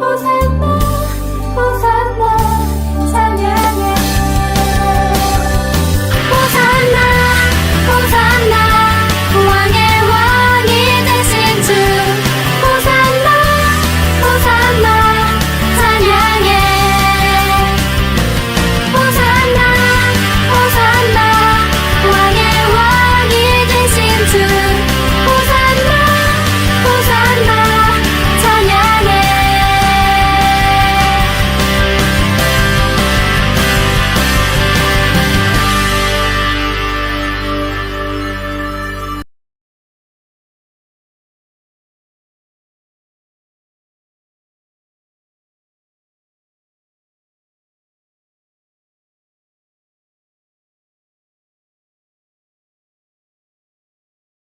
was happening.